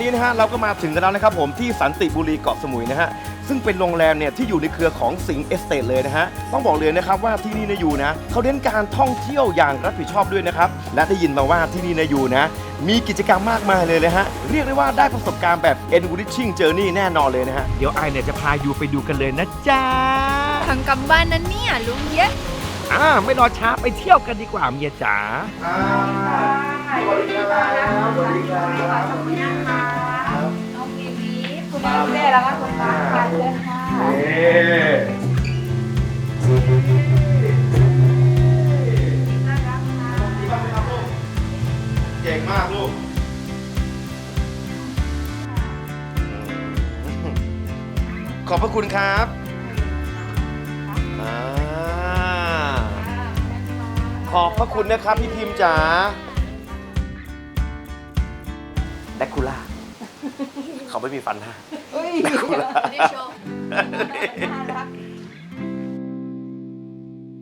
มียจ๋าและตอนนี้นะฮะเราก็มาถึงกันแล้วนะครับผมที่สันติบุรีเกาะสมุยนะฮะซึ่งเป็นโรงแรมเนี่ยที่อยู่ในเครือของสิงห์เอสเตทเลยนะฮะต้องบอกเลยนะครับว่าที่นี่นะอยู่นะเขาเน้นการท่องเที่ยวอย่างรับผิดชอบด้วยนะครับและได้ยินมาว่าที่นี่นะอยู่นะ มีกิจกรรมมากมายเลยนะฮะเรียกได้ว่าได้ประสบการณ์แบบ enriching journey แน่นอนเลยนะฮะเดี๋ยวไอเนี่ยจะพาอยู่ไปดูกันเลยนะจ๊ะทำกำบ้านนั้นเนี่ยลุงเยอะ อ่าไม่รอช้าไปเที่ยวกันดีกว่าเมียจ๋าสวัสดีครับสวัสดีครับน้องบีบีคุณแม่คุณแม่แล้วก็คุณตาค่ะเชิญค่ะเย้เก่งมากลูกขอบพระคุณครับ อบพระคุณนะครับพี่พิมพ์จ๋าแดกคูล่าเขาไม่มีฟันฮะแดกคูล่าได้โชว์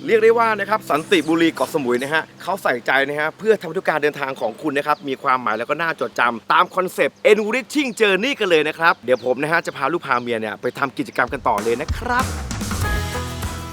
เรียกได้ว่านะครับสันติบุรีเกาะสมุยนะฮะเขาใส่ใจนะฮะเพื่อทำให้ทุกการเดินทางของคุณนะครับมีความหมายแล้วก็น่าจดจำตามคอนเซปต์ enriching journey กันเลยนะครับ เดี๋ยวผมนะฮะจะพาลูกพาเมียเนี่ยไปทำกิจกรรมกันต่อเลยนะครับ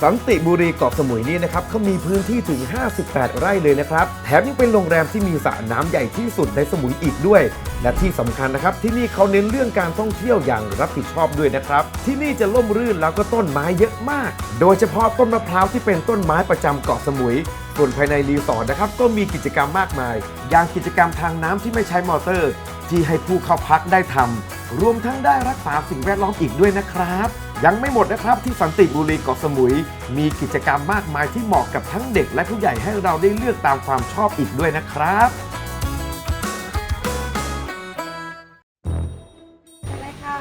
สันติบุรีเกาะสมุยนี่นะครับเขามีพื้นที่ถึง 58 ไร่เลยนะครับ แถมยังเป็นโรงแรมที่มีสระน้ำใหญ่ที่สุดในสมุยอีกด้วย และที่สำคัญนะครับ ที่นี่เขาเน้นเรื่องการท่องเที่ยวอย่างรับผิดชอบด้วยนะครับ ที่นี่จะล่มรื่นแล้วก็ต้นไม้เยอะมาก โดยเฉพาะต้นมะพร้าวที่เป็นต้นไม้ประจำเกาะสมุยส่วนภายในรีสอร์ทนะครับก็มีกิจกรรมมากมาย อย่างกิจกรรมทางน้ำที่ไม่ใช้มอเตอร์ ที่ให้ผู้เข้าพักได้ทำรวมทั้งได้รักษาสิ่งแวดล้อมอีกด้วยนะครับ ยังไม่หมดนะครับที่สันติบุรีเกาะสมุย มีกิจกรรมมากมายที่เหมาะกับทั้งเด็กและผู้ใหญ่ให้เราได้เลือกตามความชอบอีกด้วยนะครับไปค่ะ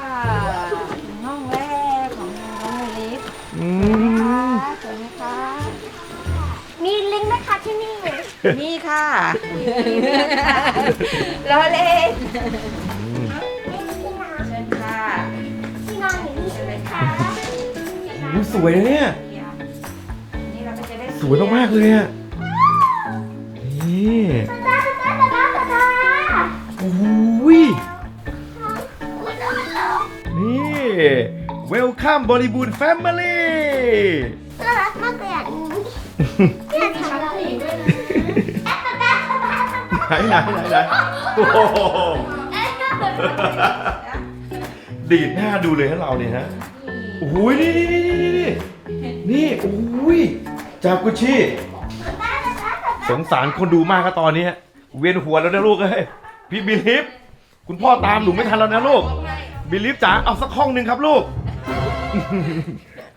ห้องแรกของน้องลิฟอืสวยไหมคะมีลิงก์นะคะที่นี่ นี่ค่ะ ล้อเล่น สวยนะเนี่ยนี่เราก็จะได้สวยมากๆเลยอะนี่ตาตาตาตาตาตาโอ้ยนี่ Welcome บริบูรณ์ Family น่ารักมากเลยอะนี่ทำเราเองด้วยนะไหนไหนไหนไหนโอ้โหดีดหน้าดูเลยฮะเราเนี่ยฮะโอ้ยนี่นี่นี่นี่นี่นี่โอ้ย จากุชิสงสารคนดูมากครับตอนนี้ เวียนหัวแล้วนะลูกเอ้ยพี่บิลิฟคุณพ่อตามหนูไม่ทันแล้วนะลูกบิลิฟจ๋าเอาสักห้องหนึ่งครับลูก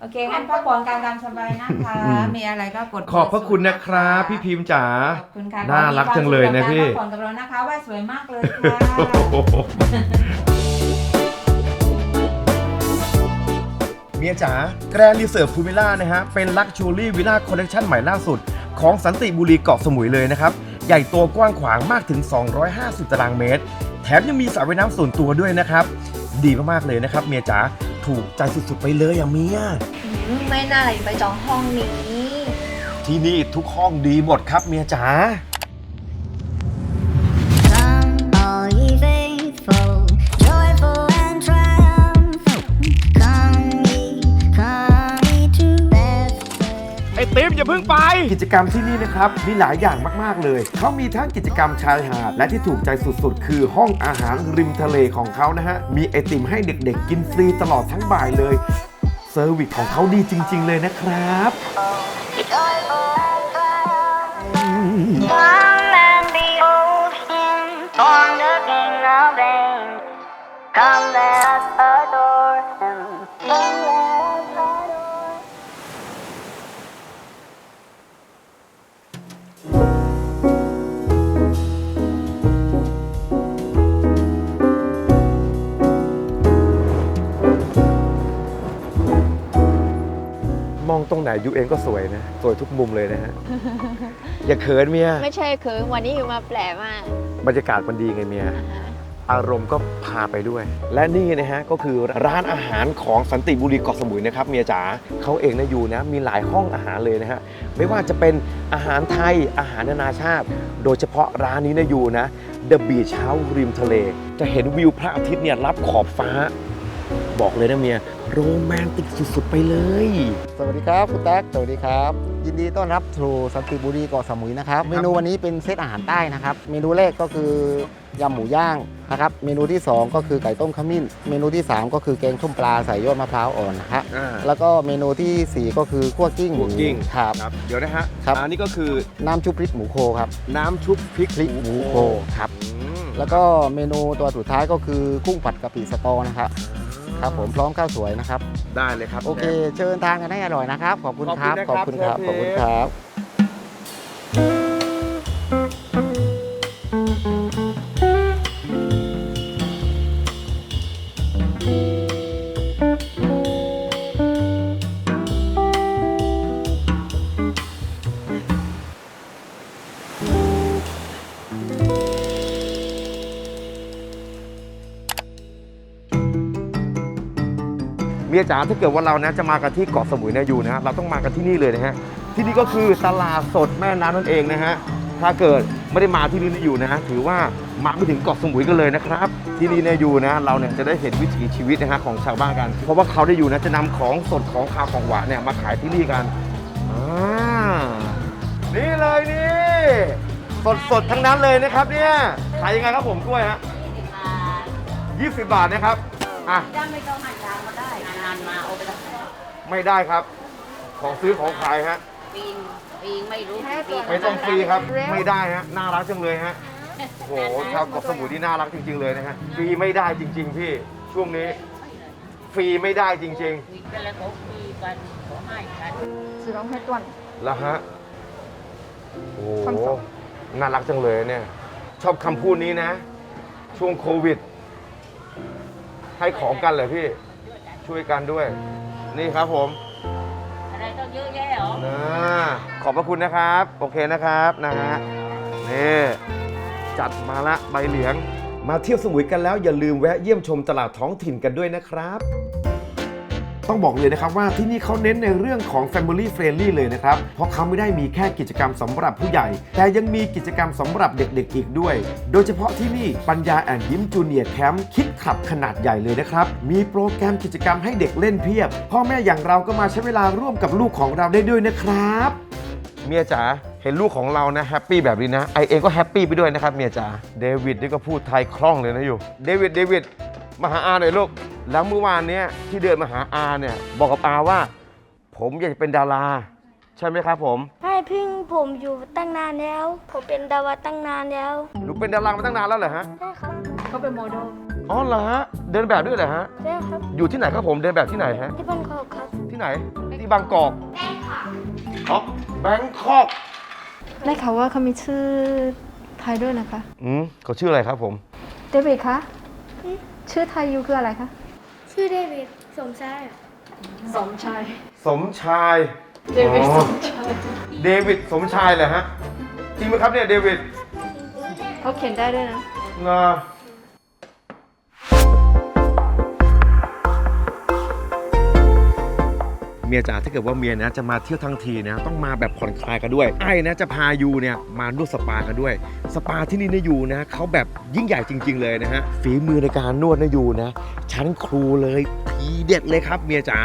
โอเคงั้นพักผ่อนกลางตามสบายนะคะ มีอะไรก็กดขอบพระคุณนะครับ พี่พิมพ์จ๋าขอบคุณค่ะน่ารักจังเลยนะพี่ขอมีความสุขกับการพักผ่อนกับเรานะคะว่าสวยมากเลยค่ะ มียจ๋าแกรนรีเซิร์ฟพูมิล่านะฮะ เป็นลักชูรี่วิลล่าคอลเลคชันใหม่ล่าสุด ของสันติบุรีเกาะสมุยเลยนะครับ ใหญ่โตกว้างขวางมากถึง 250 ตารางเมตร แถมยังมีสระว่ายน้ำส่วนตัวด้วยนะครับ ดีมากๆเลยนะครับเมียจ๋าถูกใจสุดๆไปเลยอะเมียไม่น่าเลยไปจองห้องนี้ ที่นี่ทุกห้องดีหมดครับเมียจ๋า Come, all ye กิจกรรมที่นี่นะครับมีหลายอย่างมากๆเลย เขามีทั้งกิจกรรมชายหาด และที่ถูกใจสุดๆ คือห้องอาหารริมทะเลของเขานะฮะ มีไอติมให้เด็กๆ กินฟรีตลอดทั้งบ่ายเลยเซอร์วิสของเขาดีจริง ๆ เลยนะครับ Come, let us adore มองตรงไหนยูเองก็สวยนะ สวยทุกมุมเลยนะฮะ อย่าเขินเมีย ไม่ใช่คือวันนี้คือมาแปลมากบรรยากาศมันดีไงเมีย อ่าฮะอารมณ์ก็พาไปด้วย และนี่นะฮะก็คือร้านอาหารของสันติบุรีเกาะสมุยนะครับเมียจ๋าเขาเองนะอยู่นะมีหลายห้องอาหารเลยนะฮะไม่ว่าจะเป็นอาหารไทยอาหารนานาชาติ โดยเฉพาะร้านนี้นะอยู่นะ The Beach House ริมทะเล จะเห็นวิวพระอาทิตย์เนี่ยรับขอบฟ้า บอกเลยนะเมีย โรแมนติกสุดๆไปเลย สวัสดีครับคุณแท็กสวัสดีครับ ยินดีต้อนรับสู่สันติบุรีเกาะสมุยนะครับ เมนูวันนี้เป็นเซตอาหารใต้นะครับ เมนูแรกก็คือยำหมูย่างนะครับ เมนูที่ 2 ก็คือไก่ต้มขมิ้น เมนูที่ 3 ก็คือแกงส้มปลาใส่ยอดมะพร้าวอ่อนนะฮะอ่า แล้วก็เมนูทีสี่4 ก็คือคั่วกิ้งหคั่มูวกิ้ง ครับ ครับ เดี๋ยวนะฮะครับ อันนี้ก็คือน้ำชุบพริกหมูโคครับน้ำชุบพริกพริกหมูโคครับ อืมแล้วก็เมนูตัวสุดท้ายก็คือกุ้งผัดกะปิสตอนะครับ ครับผมพร้อมข้าวสวยนะครับ ได้เลยครับโอเค เชิญทานกันให้อร่อยนะครับ ขอบคุณครับ ขอบคุณนะครับ ขอบคุณครับ มียจ๋าถ้าเกิดว่าเรานะจะมากันที่เกาะสมุยนะอยู่นะเราต้องมากันที่นี่เลยนะฮะที่นี่ก็คือตลาดสดแม่น้ำนั่นเองนะฮะถ้าเกิดไม่ได้มาที่นี่อยู่นะฮะถือว่ามาไม่ถึงเกาะสมุยกันเลยนะครับ ที่นี่เนี่ยอยู่นะเราเนี่ยจะได้เห็นวิถีชีวิตนะฮะของชาวบ้านกัน เพราะว่าเขาได้อยู่นะจะนำของสดของข้าวของหวานเนี่ยมาขายที่นี่กันอ่านี่เลยนี่สดสดทั้งนั้นเลยนะครับเนี่ยขายยังไงครับผมกล้วยฮะ20 บาทนะครับ อะ ย่าไม่ต้องหันยางก็ได้นานมาเอาไปแไม่ได้ครับ ของซื้อของขายฮะ ปีงปีงไม่รู้กี่ไม่ต้องฟรีครับ ไม่ได้ฮะ น่ารักจังเลยฮะ โอ้โหชาวเกาะสมุยที่น่ารักจริง ๆ เลยนะฮะ ฟรีไม่ได้จริง ๆ พี่ ช่วงนี้ ฟรีไม่ได้จริงๆซื้อน้องให้ต้วนละฮะ โอ้โห น่ารักจังเลยเนี่ย ชอบคำพูดนี้นะ ช่วงโควิด ให้ของกันเหรอพี่ ช่วยกันด้วย นี่ครับผมอะไรต้องเยอะแยะเหรอนะขอบพระคุณนะครับ โอเคนะครับนะฮะนี่จัดมาละใบเหลียงมาเที่ยวสมุยกันแล้วอย่าลืมแวะเยี่ยมชมตลาดท้องถิ่นกันด้วยนะครับ ต้องบอกเลยนะครับว่าที่นี่เขาเน้นในเรื่องของ Family Friendly เลยนะครับ เพราะเขาไม่ได้มีแค่กิจกรรมสำหรับผู้ใหญ่ แต่ยังมีกิจกรรมสำหรับเด็กๆอีกด้วย โดยเฉพาะที่นี่ปัญญาแอนยิ้มจูเนียร์แคมป์คิดขับขนาดใหญ่เลยนะครับ มีโปรแกรมกิจกรรมให้เด็กเล่นเพียบ พ่อแม่อย่างเราก็มาใช้เวลาร่วมกับลูกของเราได้ด้วยนะครับเมียจ๋าเห็นลูกของเรานะแฮปปี้แบบนี้นะไอเองก็แฮปปี้ไปด้วยนะครับเมียจ๋าเดวิดนี่ก็พูดไทยคล่องเลยนะอยู่เดวิดเดวิด มาหาอาหน่อยลูก แล้วเมื่อวานเนี้ยที่เดินมาหาอาเนี่ยบอกกับอาว่า ผมอยากจะเป็นดารา ใช่ไหมครับผม ให้พึ่งผมอยู่ตั้งนานแล้ว ผมเป็นดาวาตั้งนานแล้วหนูเป็นดารามาตั้งนานแล้วเหรอฮะ ใช่ครับเขาเป็นโมเดลอ๋อเหรอฮะ เดินแบบด้วยเหรอฮะ ใช่ครับอยู่ที่ไหนครับผมเดินแบบที่ไหนฮะ ที่บ้านเขาครับที่ไหน ที่บางกอกอ๋อแบงคอกได้ข่าวว่าเขามีชื่อไทยด้วยนะคะ อืมเขาชื่ออะไรครับผม เดวิดคะ ชื่อไทยยูคืออะไรคะ ชื่อเดวิดสมชายสมชายสมชายเดวิดอ๋อสมชายเดวิดสมชายเหรอฮะ จริงไหมครับเนี่ยเดวิดเขาเขียนได้ด้วยนะ นะ มียจ๋าถ้าเกิดว่าเมียนะจะมาเที่ยวทั้งทีนะต้องมาแบบผ่อนคลายกันด้วยไอ้นะจะพายูเนี่ยมานวดสปากันด้วย สปาที่นี่นะยูนะเขาแบบยิ่งใหญ่จริง ๆ เลยนะฮะฝีมือในการนวดนะยูนะชั้นครูเลยทีเด็ดเลยครับเมียจ๋า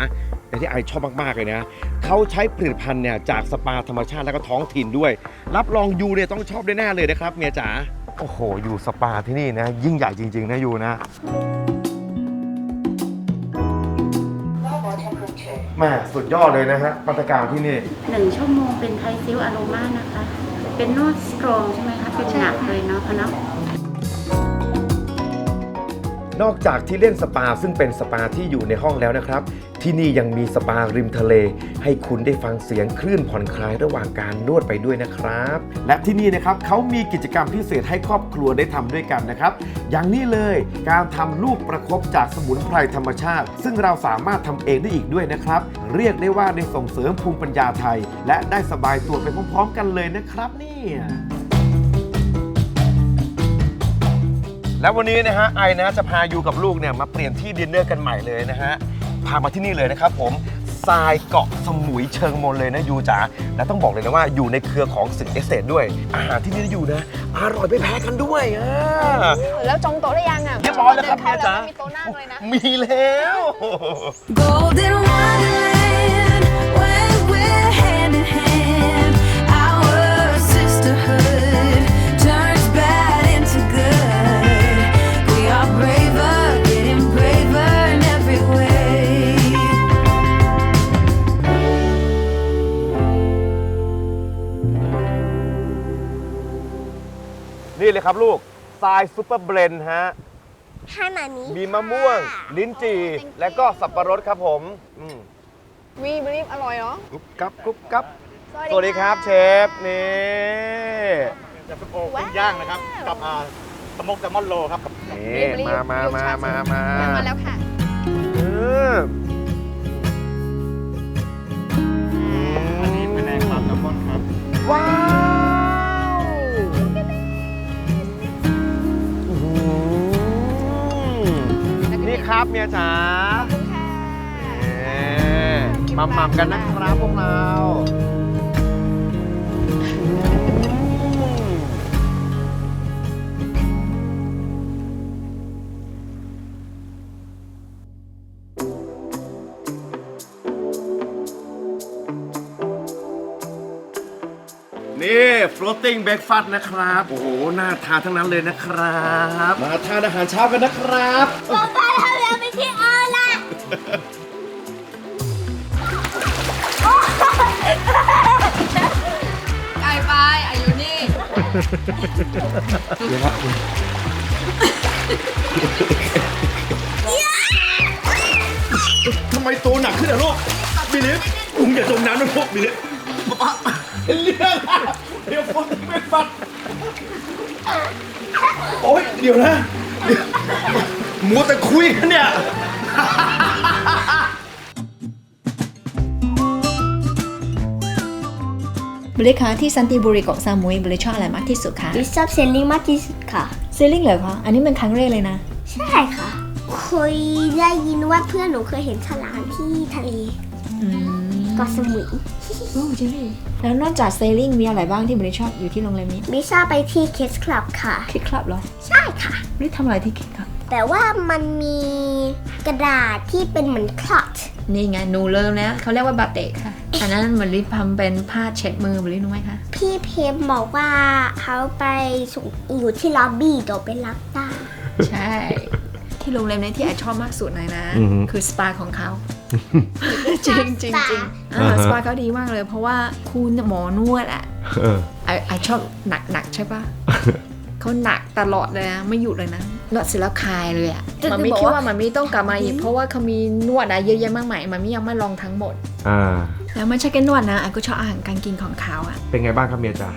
แต่ที่ไอชอบมาก ๆ เลยนะเขาใช้ผลิตภัณฑ์เนี่ยจากสปาธรรมชาติแล้วก็ท้องถิ่นด้วย รับรองยูเนี่ยต้องชอบแน่ๆเลยนะครับเมียจ๋าโอ้โห อยู่สปาที่นี่นะ ยิ่งใหญ่จริง ๆ นะยูนะ แม่สุดยอดเลยนะฮะมาตรการที่นี่ หนึ่งชั่วโมงเป็นไทซิลอโรมานะคะ เป็นนวดสตรองใช่ไหมคะเป็นหนักเลยเนาะคะเนาะ นอกจากที่เล่นสปาซึ่งเป็นสปาที่อยู่ในห้องแล้วนะครับ ที่นี่ยังมีสปาริมทะเล ให้คุณได้ฟังเสียงคลื่นผ่อนคลายระหว่างการนวดไปด้วยนะครับ และที่นี่นะครับเขามีกิจกรรมพิเศษให้ครอบครัวได้ทำด้วยกันนะครับ อย่างนี้เลยการทำลูกประคบจากสมุนไพรธรรมชาติ ซึ่งเราสามารถทำเองได้อีกด้วยนะครับ เรียกได้ว่าได้ส่งเสริมภูมิปัญญาไทย และได้สบายตัวไปพร้อมๆ กันเลยนะครับเนี่ย แล้ววันนี้นะฮะไอนะจะพายูกับลูกเนี่ยมาเปลี่ยนที่ดินเนอร์กันใหม่เลยนะฮะพามาที่นี่เลยนะครับผมทรายเกาะสมุยเชิงมนเลยนะยูจ๋าและต้องบอกเลยนะว่าอยู่ในเครือของสิงเอสเตดด้วย อาหารที่นี่นะยูนะอร่อยไม่แพ้กันด้วยอะ แล้วจองโต๊ะได้ยังอะเรียบร้อยแล้วครับเดินเข้าแม่จ๋าแล้วไม่มีโต๊ะนั่งเลยนะ มีแล้ว Golden Wonderland, ครับลูกทรายซุปเปอร์เบรนด์ฮะให้มามีมีมะม่วงลิ้นจี่ และก็สับปะรดครับผมอืมวีบรีฟอร่อยเนาะกรุบกับกรุบกับสวัสดีครับเชฟนี่จะเป็นโอ้กุ้งย่างนะครับ กับอ่าสมกแซลมอนโลครับ นี่มามามามามามาแล้วค่ะเอออันนี้เป็นแรงปรับแซลมอนครับว้า อนี่ครับเมียจ๋านี่มัมมัมกันนะครับพวกเราอื้อหือนี่ floating breakfast นะครับ โอ้โห น่าทานทั้งนั้นเลยนะครับ มาทานอาหารเช้ากันนะครับป๊าป๊าทำแล้ ไก่ไปอายุนี่ ทำไมตัวหนักขึ้นอะลูกบิลิฟอุ้งอย่าจมน้ำนะลูกบิลิฟเป็นเรื่องเดี๋ยวคนไม่ฟัดโอ๊ยเดี๋ยวนะมัวแต่คุยกันเนี่ย บริคะที่ซันติบุรีเกาะสมุยบริชอบอะไรมากที่สุดคะดิชอบเซลลิงมากที่สุดค่ะ เซลลิงเหรอคะ อันนี้เป็นครั้งแรกเลยนะ ใช่ค่ะ เคยได้ยินว่าเพื่อนหนูเคยเห็นฉลามที่ทะเลอืมเกาะสมุยโอ้จริงดิแล้วนอกจากเซลลิงมีอะไรบ้างที่บริชอบอยู่ที่โรงแรมนี้บิชอบไปที่ Kids Club ค่ะ คิดคลับเหรอใช่ค่ะ บริทำอะไรที่คิดคลับแต่ว่ามันมีกระดาษที่เป็นเหมือนคลอต นี่ไงหนูเริ่มแล้วเขาเรียกว่าบาเตะค่ะ อันนั้นบริทำเป็นผ้าเช็ดมือบริรู้ไหมคะ พี่เพมบอกว่าเขาไปส่งอยู่ที่ล็อบบี้เดี๋ยวไปรับได้ใช่ ที่โรงแรมนี้ที่ไอชอบมากสุดเลยนะ อือฮึ คือสปาของเขา จริงจริงจริงอ่าสปาเขาดีมากเลยเพราะว่าคุณหมอนวดอะเออ ไอไอชอบหนักหนักใช่ปะ เขาหนักตลอดเลยนะไม่หยุดเลยนะ นวดเสร็จแล้วคลายเลยอะจะมันไม่บอกคิดว่าว่ามันไม่ต้องกลับมาอีกเพราะว่าเขามีนวดอะเยอะแยะมากมายมันไม่ยังไม่ลองทั้งหมดอ่าแล้วไม่ใช่แค่นวดนะไอก็ชอบอาหารการกินของเขาอะเป็นไงบ้างครับเมียจ๋า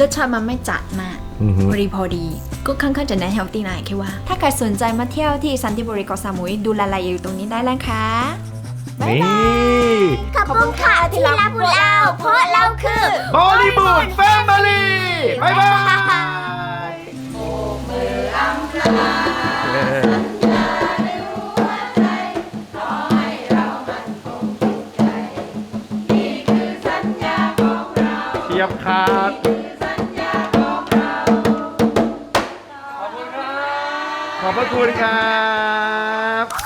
รสชาติมันไม่จัดมากอือฮึพอดีพอดี ก็ค่อนข้างจะแนะเฮลตี้หน่อยแค่ว่า ถ้าใครสนใจมาเที่ยวที่ซันติบุรีเกาะสมุยดูรายละเอียดอยู่ตรงนี้ได้แล้วค่ะนี่ขอบคุณค่ะที่รับพวกเราเพราะเราคือบอลีบูดแฟมิลี่บายบาย เทียบครับขอบพระคุณครับ